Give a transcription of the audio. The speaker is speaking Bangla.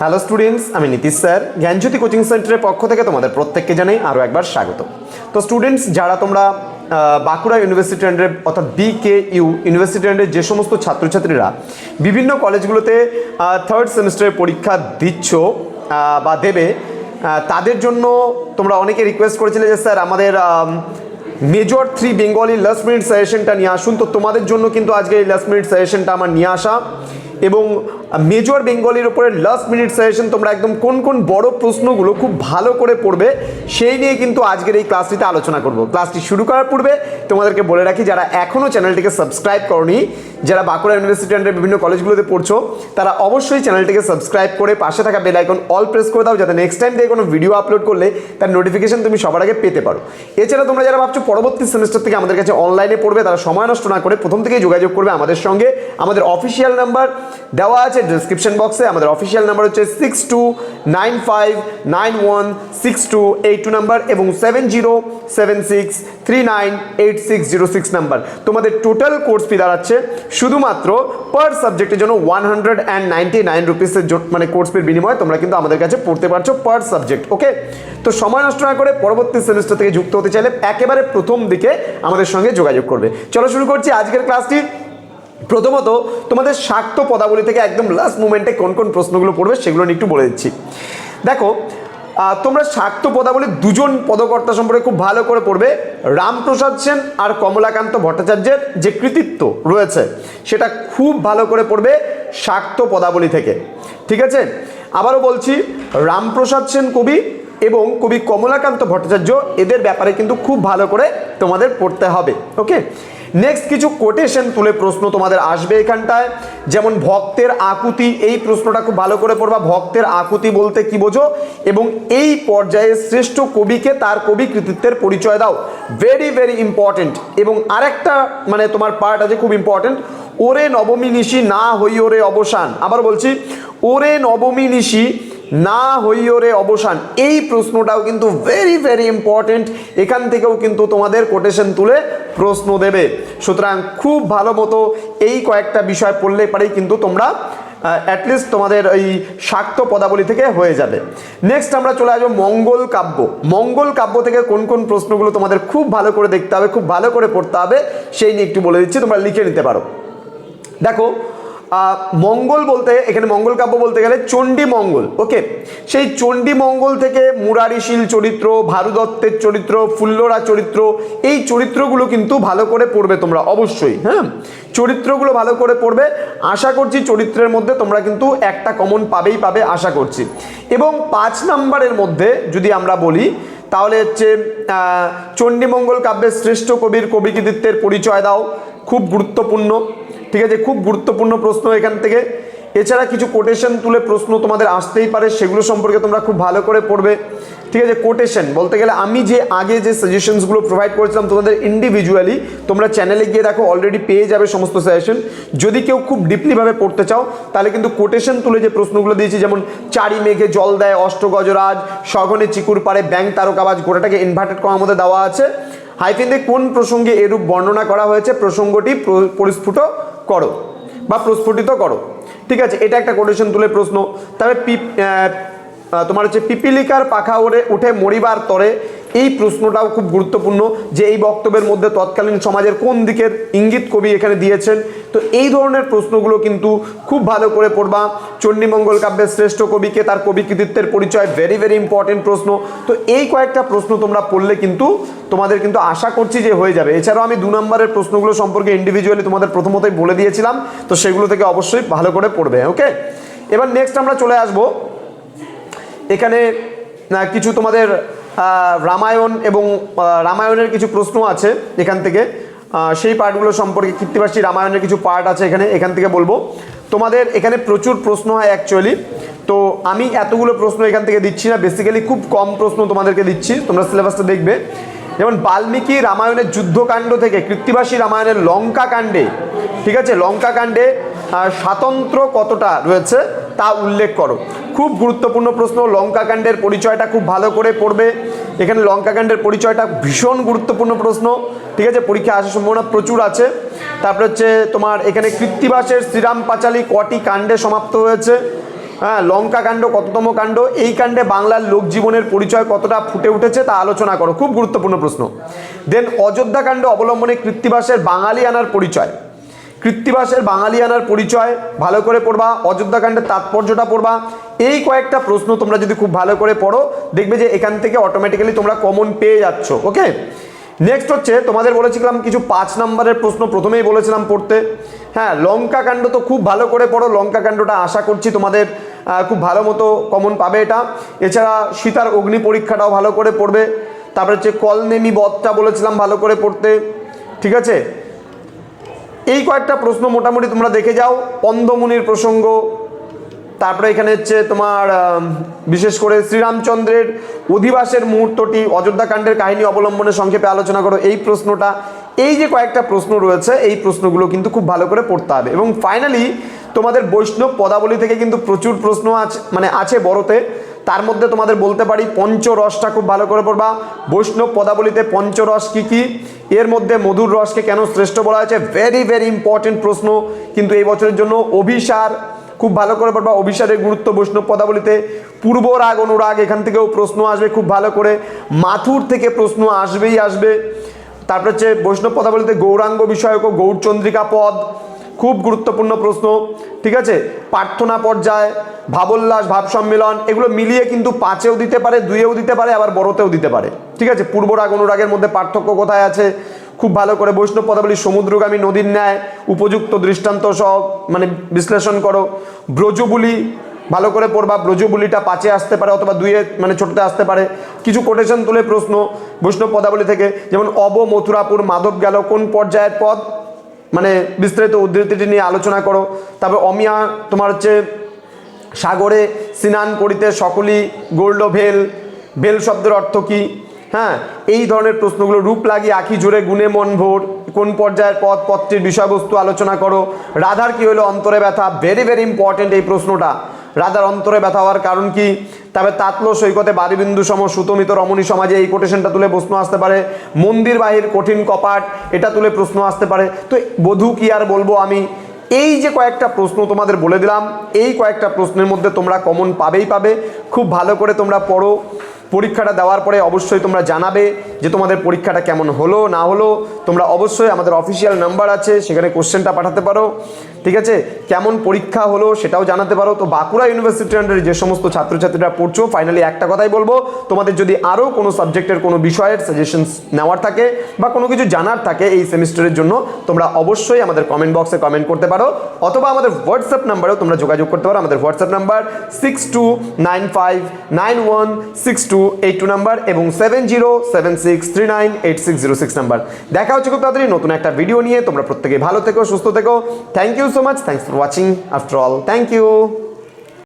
হ্যালো স্টুডেন্টস আমি নীতিশ স্যার। জ্ঞানজ্যোতি কোচিং সেন্টারের পক্ষ থেকে তোমাদের প্রত্যেককে জানাই আরও একবার স্বাগত। তো স্টুডেন্টস যারা তোমরা বাঁকুড়া ইউনিভার্সিটি আন্ডারে অর্থাৎ বি কে ইউ ইউনিভার্সিটি আন্ডারে যে সমস্ত ছাত্রছাত্রীরা বিভিন্ন কলেজগুলোতে থার্ড সেমিস্টারের পরীক্ষা দিচ্ছ বা দেবে তাদের জন্য তোমরা অনেকে রিকোয়েস্ট করেছিলে যে, স্যার, আমাদের major three Bengali last minute সাজেশনটা নিয়ে আসুন। তো তোমাদের জন্য কিন্তু আজকে এই লাস্ট মিনিট সাজেশনটা আমার নিয়ে আসা এবং মেজর বেঙ্গলির ওপরে লাস্ট মিনিট সাজেশন তোমরা একদম কোন কোন বড় প্রশ্নগুলো খুব ভালো করে পড়বে, সেই নিয়ে কিন্তু আজকের এই ক্লাসটিতে আলোচনা করব। ক্লাসটি শুরু করার পূর্বে তোমাদেরকে বলে রাখি, যারা এখনও চ্যানেলটিকে সাবস্ক্রাইব করনি, যারা বাঁকুড়া ইউনিভার্সিটি আন্ডারে বিভিন্ন কলেজগুলোতে পড়ছো, তারা অবশ্যই চ্যানেলটিকে সাবস্ক্রাইব করে পাশে থাকা বেল আইকন অল প্রেস করে দাও, যাতে নেক্সট টাইম থেকে কোনো ভিডিও আপলোড করলে তার নোটিফিকেশন তুমি সবার আগে পেতে পারো। এছাড়া তোমরা যারা ভাবছ পরবর্তী সেমিস্টার থেকে আমাদের কাছে অনলাইনে পড়বে, তারা সময় নষ্ট না করে প্রথম থেকেই যোগাযোগ করবে আমাদের সঙ্গে। আমাদের অফিসিয়াল নাম্বার দেওয়া আছে ডিসক্রিপশন বক্সে আমাদের অফিসিয়াল নাম্বার হচ্ছে six two nine five nine one six two eight two number এবং seven zero seven six three nine eight six zero six number তোমাদের টোটাল কোর্স ফি দাঁড়াচ্ছে শুধুমাত্র পার সাবজেক্টের জন্য one hundred and ninety nine রুপিসের মানে কোর্স ফির বিনিময়ে তোমরা কিন্তু আমাদের কাছে পড়তে পারছ পার সাবজেক্ট ওকে তো সময় নষ্ট না করে পরবর্তী সেমিস্টার থেকে যুক্ত হতে চাইলে একেবারে প্রথম দিকে আমাদের সঙ্গে যোগাযোগ করবে। চলো শুরু করছি আজকের ক্লাসটি প্রথমত, তোমাদের শাক্ত পদাবলী থেকে একদম লাস্ট মুমেন্টে কোন কোন প্রশ্নগুলো পড়বে সেগুলো নিয়ে একটু বলে দিচ্ছি। দেখো তোমরা শাক্ত পদাবলীর দুজন পদকর্তা সম্পর্কে খুব ভালো করে পড়বে। রামপ্রসাদ সেন আর কমলাকান্ত ভট্টাচার্যের যে কৃতিত্ব রয়েছে, সেটা খুব ভালো করে পড়বে শাক্ত পদাবলী থেকে। ঠিক আছে? আবারও বলছি, রামপ্রসাদ সেন কবি এবং কবি কমলাকান্ত ভট্টাচার্য, এদের ব্যাপারে কিন্তু খুব ভালো করে তোমাদের পড়তে হবে ওকে নেক্সট কিছু কোটেশন তুলে প্রশ্ন তোমাদের আসবে এখানটায়। যেমন, ভক্তের আকুতি, এই প্রশ্নটা খুব ভালো করে পড়বা। ভক্তের আকুতি বলতে কি বোঝো? এবং এই পর্যায়ে শ্রেষ্ঠ কবিকে তার কবি কৃতিত্বের পরিচয় দাও। ভেরি ভেরি ইম্পর্টেন্ট এবং আরেকটা মানে তোমার পার্ট আছে খুব ইম্পর্টেন্ট ওরে নবমী নিশি না হই ওরে অবসান। আবার বলছি, ওরে নবমী নিশি না হইওরে অবসান। এই প্রশ্নটাও কিন্তু ভেরি ভেরি ইম্পর্টেন্ট এখান থেকেও কিন্তু তোমাদের কোটেশন তুলে প্রশ্ন দেবে। সুতরাং খুব ভালো মতো এই কয়েকটা বিষয় পড়লে পারেই কিন্তু তোমরা অ্যাটলিস্ট তোমাদের এই শাক্ত পদাবলী থেকে হয়ে যাবে। নেক্সট আমরা চলে আসব মঙ্গল কাব্য। মঙ্গল কাব্য থেকে কোন কোন প্রশ্নগুলো তোমাদের খুব ভালো করে দেখতে হবে, খুব ভালো করে পড়তে হবে, সেই নিয়ে একটু বলে দিচ্ছি, তোমরা লিখে নিতে পারো। দেখো মঙ্গল বলতে, এখানে মঙ্গল কাব্য বলতে গেলে চণ্ডী মঙ্গল, ওকে? সেই চণ্ডী মঙ্গল থেকে মুরারিশীল চরিত্র, ভারুদত্তের চরিত্র, ফুল্লরা চরিত্র, এই চরিত্রগুলো কিন্তু ভালো করে পড়বে তোমরা অবশ্যই হ্যাঁ? চরিত্রগুলো ভালো করে পড়বে, আশা করছি চরিত্রের মধ্যে তোমরা কিন্তু একটা কমন পাবেই পাবে, আশা করছি। এবং পাঁচ নাম্বারের মধ্যে যদি আমরা বলি, তাহলে হচ্ছে চণ্ডীমঙ্গল কাব্যের শ্রেষ্ঠ কবির কবি কৃতিত্বের পরিচয় দাও, খুব গুরুত্বপূর্ণ। ঠিক আছে, খুব গুরুত্বপূর্ণ প্রশ্ন এখান থেকে। এছাড়া কিছু কোটেশন তুলে প্রশ্ন তোমাদের আসতেই পারে, সেগুলো সম্পর্কে তোমরা খুব ভালো করে পড়বে। ঠিক আছে কোটেশন বলতে গেলে আমি যে আগে যে সাজেশনসগুলো প্রোভাইড করেছিলাম তোমাদের ইন্ডিভিজুয়ালি তোমরা চ্যানেলে গিয়ে দেখো অলরেডি পেয়ে যাবে সমস্ত সাজেশন যদি কেউ খুব ডিপলিভাবে পড়তে চাও, তাহলে কিন্তু কোটেশন তুলে যে প্রশ্নগুলো দিয়েছি, যেমন চারি মেঘে জল দেয় অষ্টগজরাজ, সঘনে চিকুর পারে ব্যাংক তারকাবাজ গোটাটাকে ইনভার্টেড করার মধ্যে দেওয়া আছে। হাইফিনতে কোন প্রসঙ্গে এরূপ বর্ণনা করা হয়েছে, প্রসঙ্গটি পরিস্ফুট করো বা প্রস্ফুটিত করো। ঠিক আছে এটা একটা কোটেশন তুলে প্রশ্ন। তবে তোমার হচ্ছে পিপিলিকার পাখা ওড়ে, উঠে মরিবার তরে। এই প্রশ্নটাও খুব গুরুত্বপূর্ণ যে এই বক্তব্যের মধ্যে তৎকালীন সমাজের কোন দিকের ইঙ্গিত কবি এখানে দিয়েছেন। তো এই ধরনের প্রশ্নগুলো কিন্তু খুব ভালো করে পড়বা। চণ্ডীমঙ্গল কাব্যের শ্রেষ্ঠ কবিকে তার কবি কৃতিত্বের পরিচয় ভেরি ভেরি ইম্পর্টেন্ট প্রশ্ন। তো এই কয়েকটা প্রশ্ন তোমরা পড়লে কিন্তু তোমাদের কিন্তু আশা করছি যে হয়ে যাবে। এছাড়াও আমি দু নম্বরের প্রশ্নগুলো সম্পর্কে ইন্ডিভিজুয়ালি তোমাদের প্রথমতই বলে দিয়েছিলাম। তো সেগুলো থেকে অবশ্যই ভালো করে পড়বে ওকে এবার নেক্সট আমরা চলে আসব এখানে কিছু তোমাদের রামায়ণ এবং রামায়ণের কিছু প্রশ্ন আছে এখান থেকে। সেই পার্টগুলো সম্পর্কে কীর্তিবাসী রামায়ণের কিছু পার্ট আছে এখানে, এখান থেকে বলব। তোমাদের এখানে প্রচুর প্রশ্ন হয় অ্যাকচুয়ালি তো আমি এতগুলো প্রশ্ন এখান থেকে দিচ্ছি না বেসিক্যালি খুব কম প্রশ্ন তোমাদেরকে দিচ্ছি, তোমরা সিলেবাসটা দেখবে। যেমন বাল্মীকি রামায়ণের যুদ্ধকাণ্ড থেকে কৃত্তিবাসী রামায়ণের লঙ্কা কাণ্ডে ঠিক আছে? লঙ্কা কাণ্ডে স্বাতন্ত্র কতটা রয়েছে? তা উল্লেখ করো। খুব গুরুত্বপূর্ণ প্রশ্ন, লঙ্কাকাণ্ডের পরিচয়টা খুব ভালো করে পড়বে। এখানে লঙ্কাকাণ্ডের পরিচয়টা ভীষণ গুরুত্বপূর্ণ প্রশ্ন। ঠিক আছে, পরীক্ষা আসার সম্ভাবনা প্রচুর আছে। তারপরে হচ্ছে তোমার এখানে কৃত্তিবাসের শ্রীরাম পাঁচালী কটি কাণ্ডে সমাপ্ত হয়েছে। হ্যাঁ লঙ্কা কাণ্ড কততম কাণ্ড? এই কাণ্ডে বাংলার লোকজীবনের পরিচয় কতটা ফুটে উঠেছে তা আলোচনা করো। খুব গুরুত্বপূর্ণ প্রশ্ন। দেন অযোধ্যা কাণ্ড অবলম্বনে কৃত্তিবাসের বাঙালি আনার পরিচয়। কৃত্তিবাসের বাঙালি আনার পরিচয় ভালো করে পড়বা অযোধ্যাকাণ্ডের তাৎপর্যটা পড়বা। এই কয়েকটা প্রশ্ন তোমরা যদি খুব ভালো করে পড়ো, দেখবে যে এখান থেকে অটোমেটিক্যালি তোমরা কমন পেয়ে যাচ্ছ ওকে নেক্সট হচ্ছে, তোমাদের বলেছিলাম কিছু পাঁচ নম্বরের প্রশ্ন প্রথমেই বলেছিলাম পড়তে। হ্যাঁ লঙ্কা কাণ্ড তো খুব ভালো করে পড়ো, লঙ্কা কাণ্ডটা আশা করছি তোমাদের খুব ভালো মতো কমন পাবে এটা। এছাড়া সীতার অগ্নি পরীক্ষাটাও ভালো করে পড়বে। তারপরে হচ্ছে কলনেমি বধটা বলেছিলাম ভালো করে পড়তে, ঠিক আছে? এই কয়েকটা প্রশ্ন মোটামুটি তোমরা দেখে যাও। অন্ধমুনির প্রসঙ্গ, তারপরে এখানে হচ্ছে তোমার বিশেষ করে শ্রীরামচন্দ্রের অধিবাসের মুহূর্তটি অযোধ্যাকাণ্ডের কাহিনী অবলম্বনে সংক্ষেপে আলোচনা করো এই প্রশ্নটা। এই যে কয়েকটা প্রশ্ন রয়েছে, এই প্রশ্নগুলো কিন্তু খুব ভালো করে পড়তে হবে। এবং ফাইনালি তোমাদের বৈষ্ণব পদাবলী থেকে কিন্তু প্রচুর প্রশ্ন আছে মানে আছে বড়তে। তার মধ্যে তোমাদের বলতে পারি পঞ্চরসটা খুব ভালো করে পড়বা। বৈষ্ণব পদাবলীতে পঞ্চরস কি কি? এর মধ্যে মধুর রসকে কেন শ্রেষ্ঠ বলা হয়েছে? ভেরি ভেরি ইম্পর্টেন্ট প্রশ্ন। কিন্তু এই বছরের জন্য অভিসার, খুব ভালো করে পড়বা অভিসারের গুরুত্ব বৈষ্ণব পদাবলিতে পূর্ব রাগ, অনুরাগ, এখান থেকেও প্রশ্ন আসবে খুব ভালো করে। মাথুর থেকে প্রশ্ন আসবেই আসবে। তারপর হচ্ছে বৈষ্ণব পদাবলিতে গৌরাঙ্গ বিষয়ক গৌরচন্দ্রিকা পদ। খুব গুরুত্বপূর্ণ প্রশ্ন, ঠিক আছে? প্রার্থনা পর্যায়, ভাবোল্লাস ভাব সম্মেলন এগুলো মিলিয়ে কিন্তু পাঁচেও দিতে পারে, দুইয়েও দিতে পারে, আবার বড়তেও দিতে পারে, ঠিক আছে? পূর্বরাগ, অনুরাগের মধ্যে পার্থক্য কোথায় আছে? খুব ভালো করে বৈষ্ণব পদাবলী, সমুদ্রগামী, নদীর ন্যায়, উপযুক্ত দৃষ্টান্ত সহ মানে বিশ্লেষণ করো। ব্রজবুলি, ভালো করে পড়বা, ব্রজবুলিটা পাঁচে আসতে পারে অথবা দুইয়ে মানে ছোটতে আসতে পারে। কিছু কোটেশন তুলে প্রশ্ন বৈষ্ণব পদাবলী থেকে, যেমন, অব মথুরাপুর মাধব গেল, কোন পর্যায়ের পদ? মানে বিস্তারিত উদ্ধৃতিটি নিয়ে আলোচনা করো। তারপর অমিয়া তোমার হচ্ছে সাগরে স্নান করিতে সকলই গোল্ড ভেল। ভেল শব্দের অর্থ কি? হ্যাঁ এই ধরনের প্রশ্নগুলো রূপ লাগিয়ে আখি জোরে গুণে মন ভোর। কোন পর্যায়ের পদ পত্রের বিষয়বস্তু আলোচনা করো। রাধার কি হলো অন্তরে ব্যথা? ভেরি ভেরি ইম্পর্টেন্ট এই প্রশ্নটা। রাধার অন্তরে ব্যথা হওয়ার কারণ কি? তবে তাঁতল সৈকতে বারিবিন্দু সম সুতমিত রমণী সমাজে এই কোটেশনটা তুলে প্রশ্ন আসতে পারে। মন্দির বাহির কঠিন কপাট, এটা তুলে প্রশ্ন আসতে পারে। তো বধূ কি আর বলব আমি? এই যে কয়েকটা প্রশ্ন তোমাদের বলে দিলাম, এই কয়েকটা প্রশ্নের মধ্যে তোমরা কমন পাবেই পাবে। খুব ভালো করে তোমরা পড়ো। পরীক্ষাটা দেওয়ার পরে অবশ্যই তোমরা জানাবে। যে তোমাদের পরীক্ষাটা কেমন হলো, না হলো, তোমরা অবশ্যই আমাদের অফিসিয়াল নাম্বার আছে, সেখানে কোশ্চেনটা পাঠাতে পারো, ঠিক আছে? কেমন পরীক্ষা হলো সেটাও জানাতে পারো। তো বাঁকুড়া ইউনিভার্সিটি আন্ডারে যে সমস্ত ছাত্রছাত্রীরা পড়ছো ফাইনালি একটা কথাই বলব, তোমাদের যদি আরও কোনো সাবজেক্টের কোনো বিষয়ের সাজেশনস নেওয়ার থাকে বা কোনো কিছু জানার থাকে এই সেমিস্টারের জন্য, তোমরা অবশ্যই আমাদের কমেন্ট বক্সে কমেন্ট করতে পারো, অথবা আমাদের হোয়াটসঅ্যাপ নাম্বারেও তোমরা যোগাযোগ করতে পারো। আমাদের WhatsApp number six two nine five nine one six two eight two number এবং seven zero seven six three nine eight six zero six number দেখা হচ্ছে খুব তাড়াতাড়ি নতুন একটা ভিডিও নিয়ে। তোমরা প্রত্যেকে ভালো থেকো, সুস্থ থেকো। Thank you so much thanks for watching after all thank you